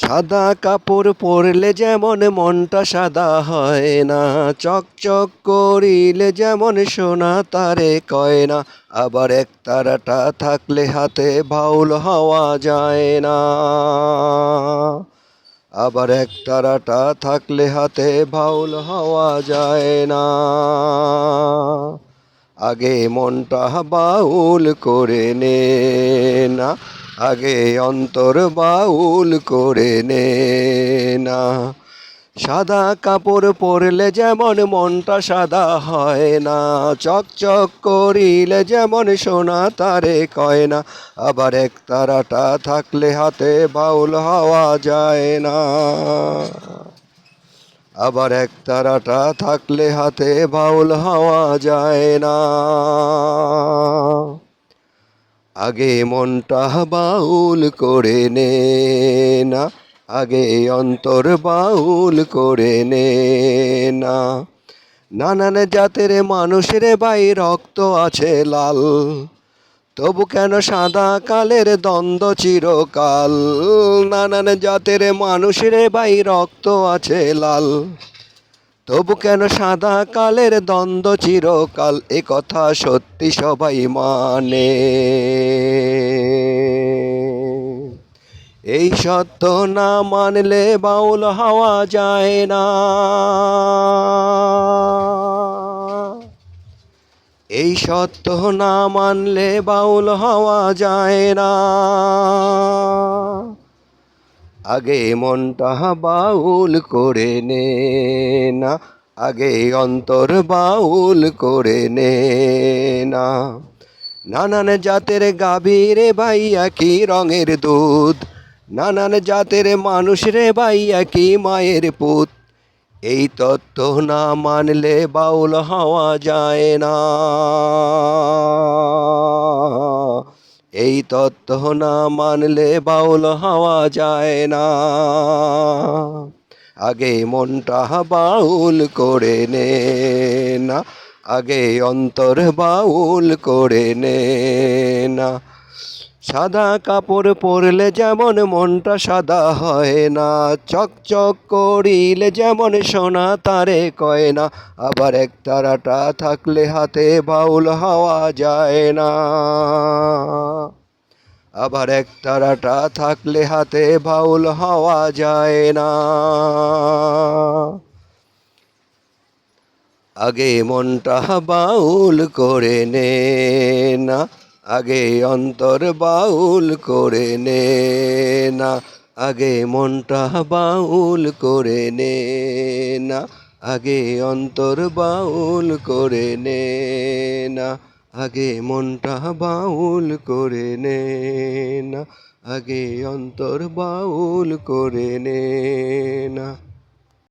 সাদা কাপড় পরলে যেমন মনটা সাদা হয় না, চকচক করিলে যেমন সোনা তারে কয় না, আবার এক তারাটা থাকলে হাতে বাউল হওয়া যায় না। আবার এক তারাটা থাকলে হাতে বাউল হওয়া যায় না। আগে মনটা বাউল করে নে না আগে অন্তর বাউল করে নে না। সাদা কাপড় পরলে যেমন মনটা সাদা হয় না, চকচক করিলে যেমন সোনা তারে কয় না, আবার এক তারাটা থাকলে হাতে বাউল হওয়া যায় না। আবার এক তারাটা থাকলে হাতে বাউল হওয়া যায় না। আগে মনটা বাউল করে নে না, আগে অন্তর বাউল করে নে না। নানান জাতের মানুষের বাই রক্ত আছে লাল, তবু কেন সাদা কালের দ্বন্দ্ব চিরকাল? নানান জাতের মানুষের বাই রক্ত আছে লাল। তবু কেন সাদা কালের দ্বন্দ্ব চিরকাল? এ কথা সত্যি সবাই মানে। এই সত্য না মানলে বাউল হওয়া যায় না। এই সত্য না মানলে বাউল হওয়া যায় না। আগে মনটা বাউল করে নে না, আগে অন্তর বাউল করে নে না। নানান জাতের গাভীরে ভাই একই রঙের দুধ, নানান জাতের মানুষ রে একই মায়ের পুত। এই তত্ত্ব না মানলে বাউল হওয়া যায় না। তত্ত্ব না মানলে বাউল হওয়া যায় না। আগে মনটা বাউল করে নে না, আগে অন্তর বাউল করে নে না। সাদা কাপড় পরলে যেমন মনটা সাদা হয় না, চকচক করিলে যেমন সোনা তারে কয় না, আবার এক তারাটা থাকলে হাতে বাউল হওয়া যায় না। আবার এক তারাটা থাকলে হাতে বাউল হওয়া যায় না। আগে মনটা বাউল করে নে না, আগে অন্তর বাউল করে নে না, আগে মনটা বাউল করে নে না, আগে অন্তর বাউল করে নে না। আগে মনটা বাউল করে নে না আগে অন্তর বাউল করে নে না।